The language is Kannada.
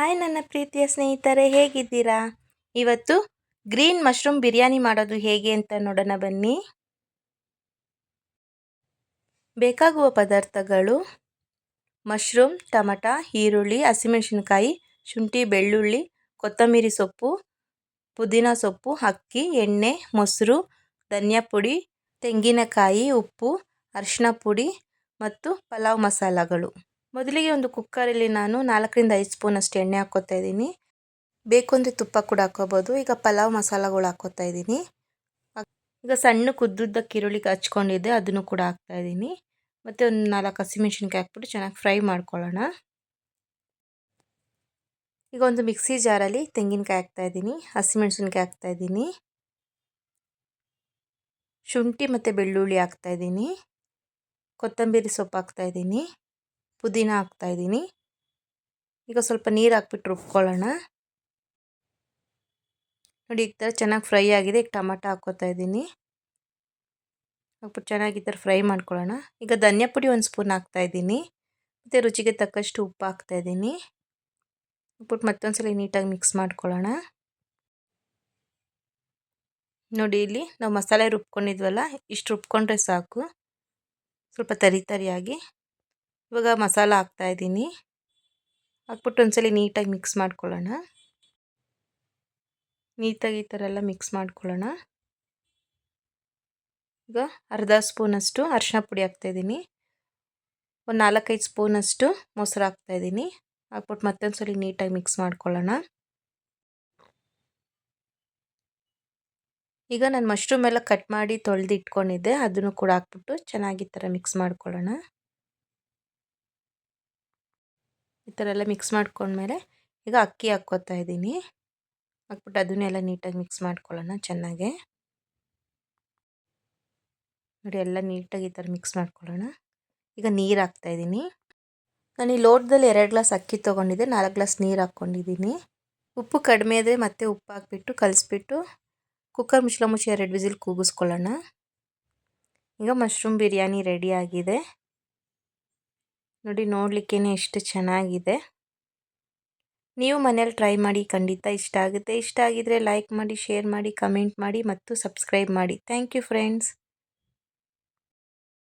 ಹಾಯ್ ನನ್ನ ಪ್ರೀತಿಯ ಸ್ನೇಹಿತರೆ, ಹೇಗಿದ್ದೀರಾ? ಇವತ್ತು ಗ್ರೀನ್ ಮಶ್ರೂಮ್ ಬಿರಿಯಾನಿ ಮಾಡೋದು ಹೇಗೆ ಅಂತ ನೋಡೋಣ ಬನ್ನಿ. ಬೇಕಾಗುವ ಪದಾರ್ಥಗಳು ಮಶ್ರೂಮ್, ಟಮಟ, ಈರುಳ್ಳಿ, ಹಸಿಮೆಣಸಿನ್ಕಾಯಿ, ಶುಂಠಿ, ಬೆಳ್ಳುಳ್ಳಿ, ಕೊತ್ತಂಬರಿ ಸೊಪ್ಪು, ಪುದೀನ ಸೊಪ್ಪು, ಅಕ್ಕಿ, ಎಣ್ಣೆ, ಮೊಸರು, ಧನಿಯಾ ಪುಡಿ, ತೆಂಗಿನಕಾಯಿ, ಉಪ್ಪು ಅರಿಶಿನ ಪುಡಿ ಮತ್ತು ಪಲಾವ್ ಮಸಾಲಗಳು. ಮೊದಲಿಗೆ ಒಂದು ಕುಕ್ಕರಲ್ಲಿ ನಾನು ನಾಲ್ಕರಿಂದ ಐದು ಸ್ಪೂನಷ್ಟು ಎಣ್ಣೆ ಹಾಕ್ಕೋತಾ ಇದ್ದೀನಿ. ಬೇಕು ಅಂದರೆ ತುಪ್ಪ ಕೂಡ ಹಾಕ್ಕೋಬೋದು. ಈಗ ಪಲಾವ್ ಮಸಾಲಗಳು ಹಾಕ್ಕೋತಾ ಇದ್ದೀನಿ. ಈಗ ಸಣ್ಣ ಕುದ್ದುದ್ದಕ್ಕೆ ಕಿರುಳಿಗೆ ಹಚ್ಕೊಂಡಿದ್ದೆ, ಅದನ್ನು ಕೂಡ ಹಾಕ್ತಾ ಇದ್ದೀನಿ. ಮತ್ತು ಒಂದು ನಾಲ್ಕು ಹಸಿಮೆಣ್ಸಿನ್ಕಾಯಿ ಹಾಕ್ಬಿಟ್ಟು ಚೆನ್ನಾಗಿ ಫ್ರೈ ಮಾಡ್ಕೊಳ್ಳೋಣ. ಈಗ ಒಂದು ಮಿಕ್ಸಿ ಜಾರಲ್ಲಿ ತೆಂಗಿನಕಾಯಿ ಹಾಕ್ತಾ ಇದ್ದೀನಿ, ಹಸಿಮೆಣ್ಸಿನ್ಕಾಯಿ ಹಾಕ್ತಾ ಇದ್ದೀನಿ. ಶುಂಠಿ ಮತ್ತು ಬೆಳ್ಳುಳ್ಳಿ ಹಾಕ್ತಾ ಇದ್ದೀನಿ. ಕೊತ್ತಂಬರಿ ಸೊಪ್ಪು ಹಾಕ್ತಾ ಇದ್ದೀನಿ. ಪುದೀನ ಹಾಕ್ತಾಯಿದ್ದೀನಿ ಈಗ ಸ್ವಲ್ಪ ನೀರು ಹಾಕ್ಬಿಟ್ಟು ರುಬ್ಕೊಳ್ಳೋಣ. ನೋಡಿ, ಈ ಥರ ಚೆನ್ನಾಗಿ ಫ್ರೈ ಆಗಿದೆ. ಈಗ ಟೊಮಾಟೊ ಹಾಕ್ಕೋತಾ ಇದ್ದೀನಿ. ಹಾಕ್ಬಿಟ್ಟು ಚೆನ್ನಾಗಿ ಈ ಥರ ಫ್ರೈ ಮಾಡ್ಕೊಳ್ಳೋಣ. ಈಗ ಧನಿಯಾ ಪುಡಿ ಒಂದು ಸ್ಪೂನ್ ಹಾಕ್ತಾಯಿದ್ದೀನಿ ಮತ್ತು ರುಚಿಗೆ ತಕ್ಕಷ್ಟು ಉಪ್ಪು ಹಾಕ್ತಾಯಿದ್ದೀನಿ ಹಾಕ್ಬಿಟ್ಟು ಮತ್ತೊಂದು ಸಲ ನೀಟಾಗಿ ಮಿಕ್ಸ್ ಮಾಡ್ಕೊಳ್ಳೋಣ. ನೋಡಿ, ಇಲ್ಲಿ ನಾವು ಮಸಾಲೆ ರುಬ್ಕೊಂಡಿದ್ವಲ್ಲ, ಇಷ್ಟು ರುಬ್ಕೊಂಡ್ರೆ ಸಾಕು. ಸ್ವಲ್ಪ ತರಿ ತರಿಯಾಗಿ. ಇವಾಗ ಮಸಾಲ ಹಾಕ್ತಾಯಿದ್ದೀನಿ ಹಾಕ್ಬಿಟ್ಟು ಒಂದ್ಸಲಿ ನೀಟಾಗಿ ಮಿಕ್ಸ್ ಮಾಡ್ಕೊಳ್ಳೋಣ. ನೀಟಾಗಿ ಈ ಥರ ಎಲ್ಲ ಮಿಕ್ಸ್ ಮಾಡ್ಕೊಳ್ಳೋಣ. ಈಗ ಅರ್ಧ ಸ್ಪೂನಷ್ಟು ಅರಿಶಿನ ಪುಡಿ ಹಾಕ್ತಾಯಿದ್ದೀನಿ ಒಂದು ನಾಲ್ಕೈದು ಸ್ಪೂನಷ್ಟು ಮೊಸರು ಹಾಕ್ತಾಯಿದ್ದೀನಿ ಹಾಕ್ಬಿಟ್ಟು ಮತ್ತೊಂದು ಸಲ ನೀಟಾಗಿ ಮಿಕ್ಸ್ ಮಾಡ್ಕೊಳ್ಳೋಣ. ಈಗ ನಾನು ಮಶ್ರೂಮ್ ಎಲ್ಲ ಕಟ್ ಮಾಡಿ ತೊಳೆದಿಟ್ಕೊಂಡಿದ್ದೆ. ಅದನ್ನು ಕೂಡ ಹಾಕ್ಬಿಟ್ಟು ಚೆನ್ನಾಗಿ ಥರ ಮಿಕ್ಸ್ ಮಾಡ್ಕೊಳ್ಳೋಣ. ಈ ಥರ ಎಲ್ಲ ಮಿಕ್ಸ್ ಮಾಡ್ಕೊಂಡ್ಮೇಲೆ ಈಗ ಅಕ್ಕಿ ಹಾಕ್ಕೋತಾ ಇದ್ದೀನಿ. ಹಾಕ್ಬಿಟ್ಟು ಅದನ್ನೆಲ್ಲ ನೀಟಾಗಿ ಮಿಕ್ಸ್ ಮಾಡ್ಕೊಳ್ಳೋಣ ಚೆನ್ನಾಗೆ. ನೋಡಿ ಎಲ್ಲ ನೀಟಾಗಿ ಈ ಥರ ಮಿಕ್ಸ್ ಮಾಡ್ಕೊಳ್ಳೋಣ. ಈಗ ನೀರು ಹಾಕ್ತಾಯಿದ್ದೀನಿ ನಾನು ಈ ಲೋಟದಲ್ಲಿ ಎರಡು ಗ್ಲಾಸ್ ಅಕ್ಕಿ ತೊಗೊಂಡಿದ್ದೆ, ನಾಲ್ಕು ಗ್ಲಾಸ್ ನೀರು ಹಾಕ್ಕೊಂಡಿದ್ದೀನಿ. ಉಪ್ಪು ಕಡಿಮೆ ಇದೆ ಮತ್ತೆ ಉಪ್ಪು ಹಾಕ್ಬಿಟ್ಟು ಕಲಿಸ್ಬಿಟ್ಟು ಕುಕ್ಕರ್ ಮುಚ್ಚಳ ಮುಚ್ಚಿ ಎರಡು ವಿಸಿಲ್ ಕೂಗಿಸ್ಕೊಳ್ಳೋಣ. ಈಗ ಮಶ್ರೂಮ್ ಬಿರಿಯಾನಿ ರೆಡಿ ಆಗಿದೆ. ನೋಡಿ ನೋಡಲಿಕ್ಕೇ ಎಷ್ಟು ಚೆನ್ನಾಗಿದೆ. ನೀವು ಮನೇಲಿ ಟ್ರೈ ಮಾಡಿ ಖಂಡಿತ ಇಷ್ಟ ಆಗುತ್ತೆ. ಇಷ್ಟ ಆಗಿದರೆ ಲೈಕ್ ಮಾಡಿ ಶೇರ್ ಮಾಡಿ ಕಮೆಂಟ್ ಮಾಡಿ ಮತ್ತು ಸಬ್ಸ್ಕ್ರೈಬ್ ಮಾಡಿ. Thank you friends